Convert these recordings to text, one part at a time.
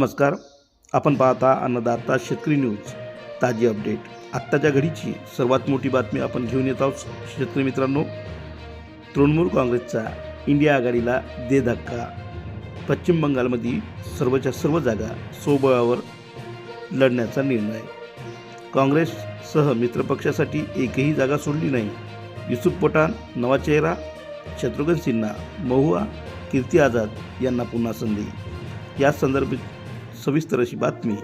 नमस्कार. आपण पाहता अन्नदाता शेतकरी न्यूज. ताजी अपडेट. आत्ताच्या घडीची सर्वात मोठी बातमी आपण घेऊन येत आहोत शेतकरी मित्रांनो. तृणमूल काँग्रेसचा इंडिया आघाडीला दे धक्का. पश्चिम बंगालमध्ये सर्वच्या सर्व जागा स्वबळावर लढण्याचा निर्णय. काँग्रेससह मित्रपक्षासाठी एकही जागा सोडली नाही. युसुफ पठाण नवा चेहरा शत्रुघ्न सिन्हा महुआ कीर्ती आझाद यांना पुन्हा संधी. या संदर्भात सविस्तर अशी बातमी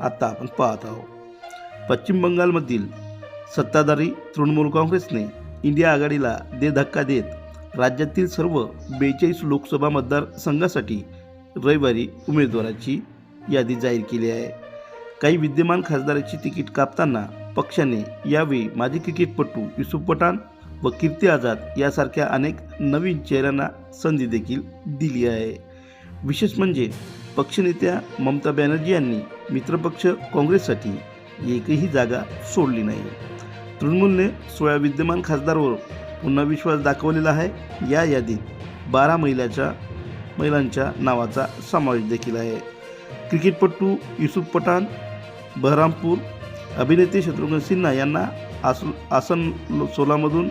आता आपण पाहत आहोत. पश्चिम बंगालमधील सत्ताधारी तृणमूल काँग्रेसने इंडिया आघाडीला दे धक्का देत राज्यातील सर्व बेचाळीस लोकसभा मतदारसंघासाठी रविवारी उमेदवाराची यादी जाहीर केली आहे. काही विद्यमान खासदाराची तिकीट कापताना पक्षाने यावेळी माजी क्रिकेटपटू युसुफ पठाण व कीर्ती आझाद यासारख्या अनेक नवीन चेहऱ्यांना संधी देखील दिली आहे. विशेष म्हणजे पक्षनेत्या ममता बॅनर्जी यांनी मित्रपक्ष काँग्रेससाठी एकही जागा सोडली नाही. तृणमूलने सोळा विद्यमान खासदारवर पुन्हा विश्वास दाखवलेला आहे. या यादीत बारा महिलाच्या महिलांच्या नावाचा समावेश देखील आहे. क्रिकेटपटू युसुफ पठाण बहरामपूर अभिनेते शत्रुघ्न सिन्हा यांना आस आसन सोलामधून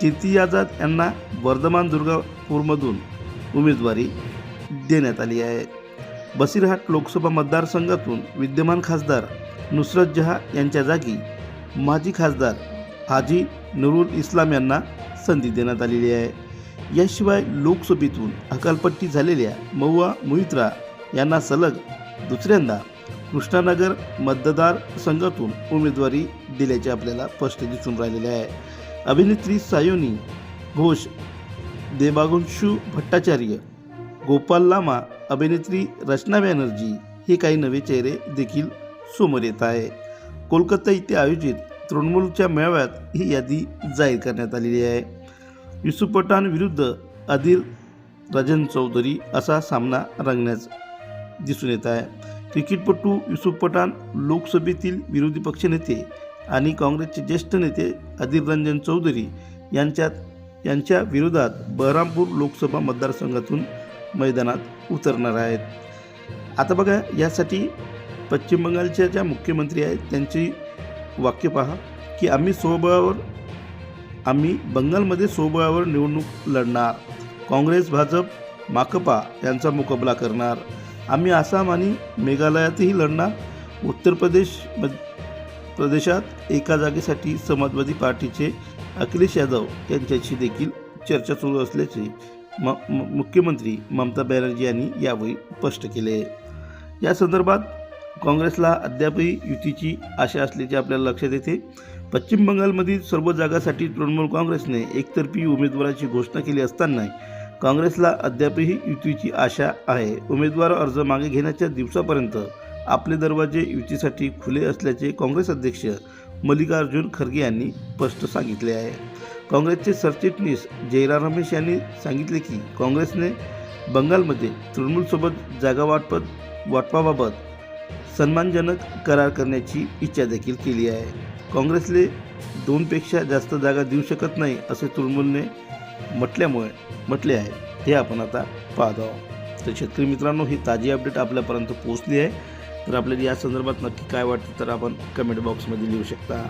कीर्ती आझाद यांना वर्धमान दुर्गापूरमधून उमेदवारी देण्यात आली आहे. बसिरहाट लोकसभा मतदारसंघातून विद्यमान खासदार नुसरत जहा यांच्या जागी माजी खासदार हाजी नुरुल इस्लाम यांना संधी देण्यात आलेली आहे. याशिवाय लोकसभेतून हकालपट्टी झालेल्या मौवा मोहित्रा यांना सलग दुसऱ्यांदा कृष्णानगर मतदार संघातून उमेदवारी दिल्याचे आपल्याला स्पष्ट दिसून राहिलेले आहे. अभिनेत्री सायोनी घोष देबागुंशू भट्टाचार्य गोपाल लामा अभिनेत्री रचना बॅनर्जी हे काही नवे चेहरे देखील समोर येत आहे. कोलकाता इथे आयोजित तृणमूलच्या मेळाव्यात ही यादी जाहीर करण्यात आलेली आहे. युसुफ पठाण विरुद्ध आदिल राजन चौधरी असा सामना रंगण्यास दिसून येत आहे. क्रिकेटपटू युसुफ पठाण लोकसभेतील विरोधी पक्षनेते आणि काँग्रेसचे ज्येष्ठ नेते अधीर रंजन चौधरी यांच्यात यांच्या विरोधात बहरामपूर लोकसभा मतदारसंघातून मैदानात उतरणार आहेत. आता बघा यासाठी पश्चिम बंगालच्या ज्या मुख्यमंत्री आहेत त्यांची वाक्य पहा की आम्ही स्वबळावर आम्ही बंगालमध्ये स्वबळावर निवडणूक लढणार. काँग्रेस भाजप माकपा यांचा मुकाबला करणार. आम्ही आसाम आणि मेघालयातही लढणार. उत्तर प्रदेश प्रदेशात एका जागेसाठी समाजवादी पार्टीचे अखिलेश यादव यांच्याशी देखील चर्चा सुरू असल्याचे म- मुख्यमंत्री ममता बॅनर्जी यांनी यावेळी स्पष्ट केले. या संदर्भात काँग्रेसला अद्यापही युतीची आशा असल्याचे आपल्याला लक्षात येते. पश्चिम बंगालमधील सर्व जागासाठी तृणमूल काँग्रेसने एकतर्फी उमेदवाराची घोषणा केली असताना काँग्रेसला अद्यापही युतीची आशा आहे. उमेदवार अर्ज मागे घेण्याच्या दिवसापर्यंत आपले दरवाजे युतीसाठी खुले असल्याचे काँग्रेस अध्यक्ष मल्लिकार्जुन खरगे यांनी स्पष्ट सांगितले आहे. काँग्रेसचे सरचिटणीस जयराम रमेश यांनी सांगितले की काँग्रेसने बंगालमध्ये तृणमूलसोबत जागा वाटपत वाटपाबाबत सन्मानजनक करार करण्याची इच्छा देखील केली आहे. काँग्रेसले दोनपेक्षा जास्त जागा देऊ शकत नाही असे तृणमूलने म्हटल्यामुळे म्हटले आहे. हे आपण आता पाहत आहोत. तर शेतकरी मित्रांनो ही ताजी अपडेट आपल्यापर्यंत पोहोचली आहे. तर आपल्याला या संदर्भात नक्की काय वाटतं तर आपण कमेंट बॉक्समध्ये लिहू शकता.